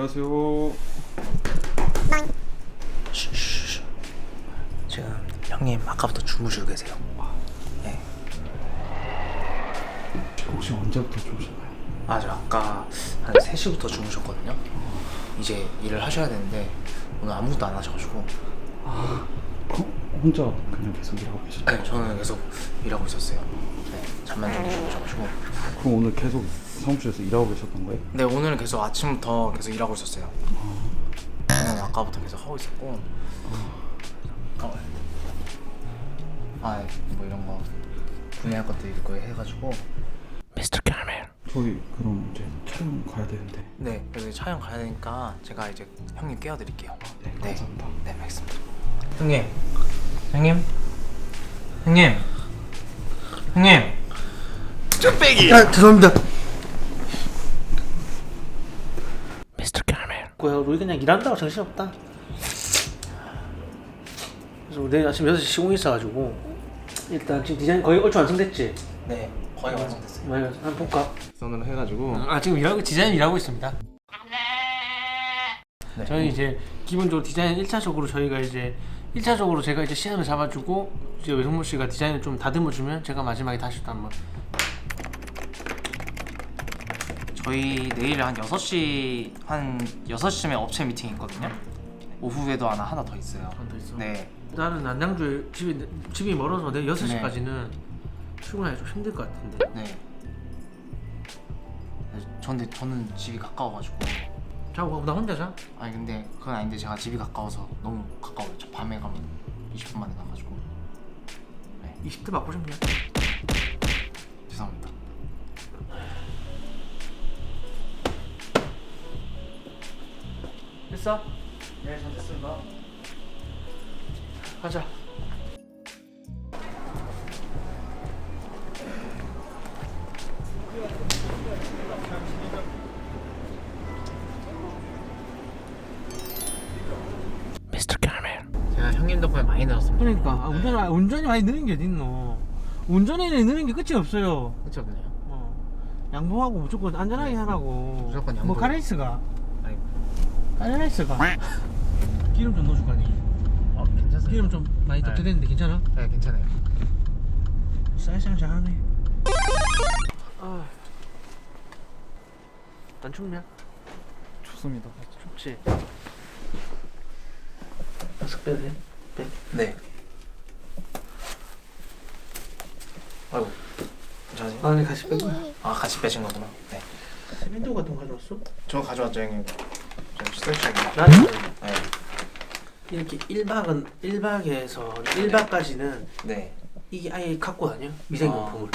안녕하세요. 지금 형님 아까부터 주무시고 계세요. 네. 혹시 언제부터 좋으셨나요? 아, 저 아까 한 3시부터 주무셨거든요. 이제 일을 하셔야 되는데 오늘 아무것도 안 하셔가지고 어, 혼자 그냥 계속 일하고 계셨나요? 네, 저는 계속 일하고 있었어요. 네, 잠만 좀 주무셔가지고 그럼 오늘 계속 사무실에서 일하고 계셨던 거예요? 네, 오늘은 계속 아침부터 계속 일하고 있었어요. 저는 아까부터 계속 하고 있었고 어. 아, 뭐 이런 거 구매할 것도 있고 해가지고 미스터 캐러멜 저희 그럼 이제 촬영 가야 되는데. 네, 여기 촬영 가야 되니까 제가 이제 형님 깨워드릴게요. 네, 감사합니다. 네, 알겠습니다. 형님, 형님, 형님, 형님. 아, 죄송합니다. 미스터 뭐야, 우리 그냥 일한다고 정신없다. 그래서 내일 아침 6시 시공 있어가지고 일단 지금 디자인 거의 얼추 완성됐지? 네, 거의 완성됐어요. 뭐야, 한번 볼까? 선을 해가지고 아 지금 일하고 디자인 일하고 있습니다. 네. 저희 이제 기본적으로 디자인 1차적으로 저희가 이제 1차적으로 제가 이제 시간을 잡아주고 이제 외성모 씨가 디자인을 좀 다듬어 주면 제가 마지막에 다시 또 한번 저희 내일 한 6시 한 6시쯤에 업체 미팅 있거든요. 오후에도 하나 하나 더 있어요. 더 있어? 네. 나는 난장주에 집이 집이 멀어서 내일 6시까지는 출근하기 좀 힘들 것 같은데 네. 네, 근데 저는 집이 가까워가지고 자고 가고 나 혼자 자? 아니 근데 그건 아닌데 제가 집이 가까워서 너무 가까워요. 저 밤에 가면 20분 만에 가가지고 20대 맞고 싶냐? 죄송합니다. 됐어? 네, 전 됐습니다. 가자 미스터 캐러멜. 제가 형님 덕분에 많이 늘었습니다. 그러니까 아, 운전 아, 운전이 많이 느는 게 어딨노 운전에는 느는 게 끝이 없어요 그렇죠, 그냥. 어. 양보하고 무조건 안전하게 하라고 무조건 양보. 뭐 카레이스가 아니, 카레이스가 기름 좀 넣어줄 거 아니 어, 괜찮습니다. 기름 좀 많이 네. 덕되는데 괜찮아? 네, 괜찮아요. 쌀쌀 잘하네 아. 안 춥냐? 좋습니다. 춥지? 마스크 빼도 돼? 빼 네. 아이고, 괜찮으세요? 아, 네, 같이 뺀 거야 아, 같이 빼신 거구나. 네. 윈도우 같은 거 가져왔어? 저 가져왔죠, 형님. 저 스트레칭. 나는 네. 이렇게 1박은 1박에서 1박까지는 네. 이게 아예 갖고 다녀 위생용품을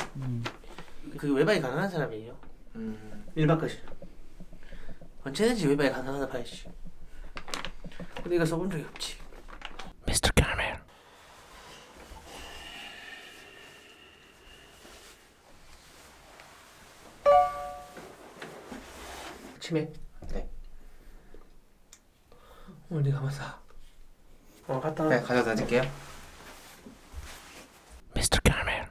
그 외박이 가능한 사람이에요 음, 1박까지 언제든지 외박이 가능하다 봐야지 근데 이거 써본 적이 없지 미스터 캐러멜. 치맥 네. 오늘 네가 사 어, 갔다 와. 네, 가져다 드릴게요. 미스터 캐러멜.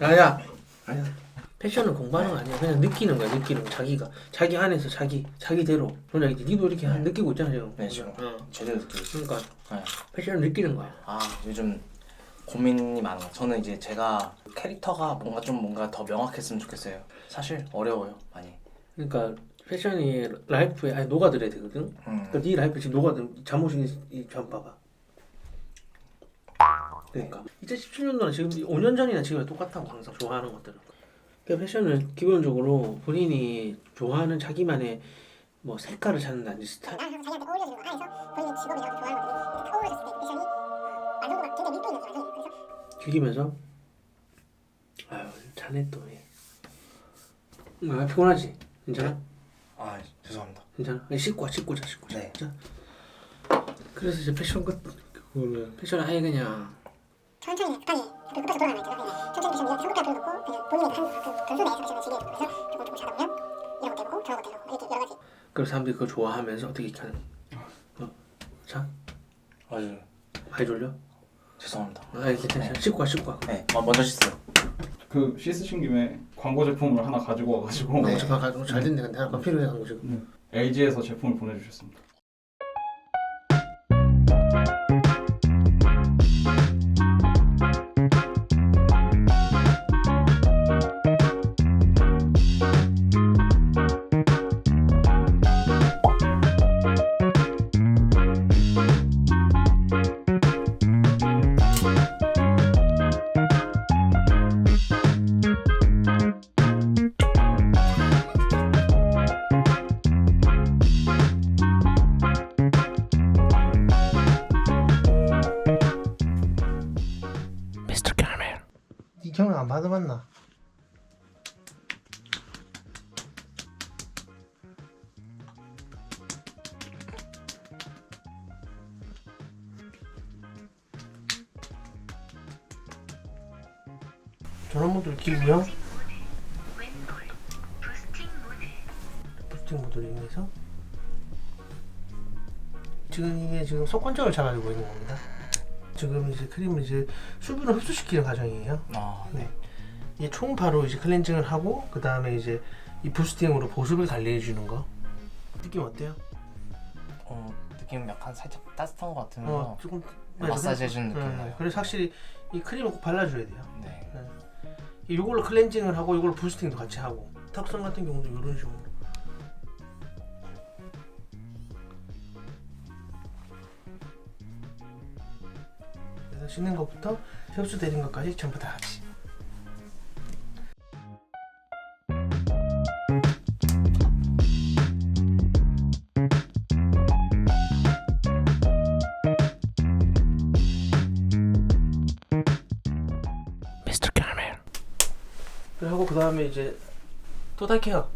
야야. 아니야 패션은 공부하는 거 아니야. 그냥 느끼는 거야 느끼는 거. 자기가. 자기 안에서 자기 자기대로. 그러나 이제 니도 이렇게 한- 느끼고 있잖아 지금. 네, 지금. 어. 제대로 느끼고 있어요. 그러니까 네. 패션을 느끼는 거야. 아, 요즘 고민이 많아요. 저는 이제 제가 캐릭터가 뭔가 좀 뭔가 더 명확했으면 좋겠어요. 사실 어려워요, 많이. 그러니까 패션이 라이프에 아예 녹아들어야 되거든 음. 그러니까 네 라이프 지금 녹아들 잠옷이 이점 봐봐 그러니까 2017년도는 지금 5년 전이나 지금 똑같다고 항상 좋아하는 것들은 그러니까 패션은 기본적으로 본인이 좋아하는 자기만의 뭐 색깔을 찾는다든지 스타일 나는 항상 자기한테 어울려지는 거 안에서 본인의 직업이나 좋아하는 것들이 딱 어우러졌을 때 패션이 만족도가 굉장히 밀도 있는 거죠. 그래서 즐기면서 아유 자네 또 예. 아, 피곤하지? 괜찮아? 아, 죄송합니다. 괜찮아? 아니, 씻고 와 씻고 자 씻고 자 네. 자. 그래서 이제 패션 끝 그거를 패션 아예 그냥 천천히 급하게 그 급해서 돌아가면 있죠. 그냥 천천히 패션 성급하게 불러놓고 그냥 본인의 한, 그 변수 내에서 패션을 즐기는 거. 그래서 조금 조금씩 하다 보면 이런 것도 해보고 저런 것도 해보고 이렇게 여러 가지 그 사람들이 그거 좋아하면서 어떻게 이렇게 하는 어? 자 아유, 많이 졸려? 죄송합니다. 아 괜찮아 씻고 와 씻고 와 네, 어, 먼저 씻어요. 그 씻으신 김에 광고 제품을 하나 가지고 와가지고 네. 가 가지고 잘 됐네. 근데 아까 필요해 갖고 지금. LG에서 제품을 보내주셨습니다. 받아봤나? 전원모드를 키고요. 부스팅 모드를 이용해서 지금 이게 지금 속건적을 잡아주고 있는 겁니다. 지금 이제 크림을 이제 수분을 흡수시키는 과정이에요. 아, 네. 이 총파로 이제 클렌징을 하고 그 다음에 이제 이 부스팅으로 보습을 관리해 주는 거. 느낌 어때요? 어, 느낌 약간 살짝 따뜻한 것 같으면서 어 조금 마사지 해주는 느낌 네, 나요. 그래서 확실히 이 크림을 꼭 발라줘야 돼요. 네. 이걸로 클렌징을 하고 이걸로 부스팅도 같이 하고 턱선 같은 경우도 이런 식으로. 씻는 것부터 흡수되는 것까지 전부 다 같이. 그리고 그 다음에 이제 케어.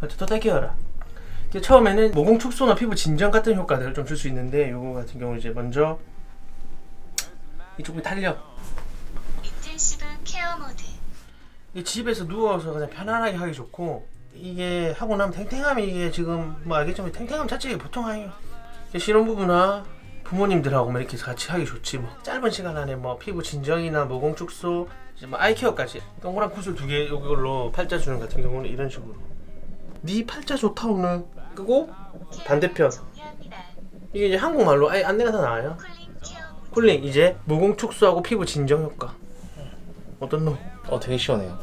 맞죠? 이게 처음에는 모공 축소나 피부 진정 같은 효과들을 좀 줄 수 있는데 요거 같은 경우 이제 먼저 이쪽이 탄력 인텐시브 케어 모드. 이 집에서 누워서 그냥 편안하게 하기 좋고 이게 하고 나면 탱탱함이 이게 지금 뭐 알겠지만 탱탱함 자체가 보통 아니에요. 신혼부부나 부모님들하고 뭐 이렇게 같이 하기 좋지 뭐. 짧은 시간 안에 뭐 피부 진정이나 모공 축소 이제 뭐 아이케어까지. 동그란 구슬 두 개 이걸로 팔자 주는 같은 경우는 이런 식으로. 네 팔자 좋다 오늘. 끄고 반대편. 이게 이제 한국말로 아예 안내가 다 나와요 쿨링 이제 모공 축소하고 피부 진정 효과 어떤 놈? 어, 되게 시원해요.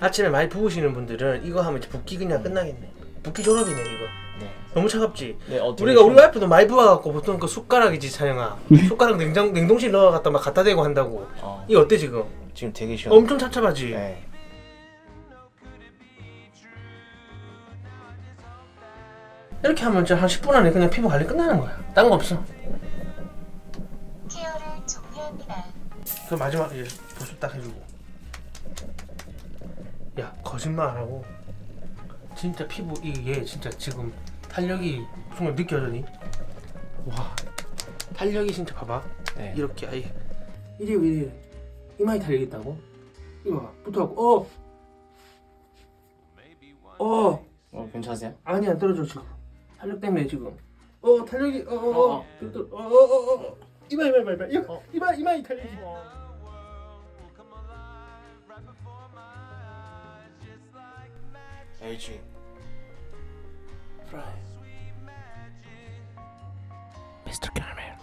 아침에 많이 부으시는 분들은 이거 하면 이제 붓기 그냥 끝나겠네. 붓기 졸업이네 이거. 네. 너무 차갑지. 네, 어, 되게 우리가 우리 시원- 와이프도 많이 부어갖고 보통 그 숟가락이지 차영아. 숟가락 냉장 냉동실 넣어갖다 막 갖다 대고 한다고. 어, 이거 어때 지금? 지금 되게 시원해요. 엄청 찹찹하지. 네. 이렇게 하면 진짜 한 10분 안에 그냥 피부 관리 끝나는 거야. 딴 거 없어. 케어를 종료합니다. 그 마지막 이제 보습 딱 해주고. 야 거짓말 안 하고 진짜 피부 이게 진짜 지금 탄력이 정말 느껴져니? 와 탄력이 진짜 봐봐. 네. 이렇게 아예 이래 이래 이마에 달려 있다고? 이거 봐 붙어갖고 어. 어 어, 괜찮으세요? 아니 안 떨어져 지금 탄력 때문에 지금 어 탄력이 어, 어어 어 어. 어어어어 이마 이마 이마 이마 이거 이마 이마에 탄력이 LG. 프라이. 미스터 캐러멜.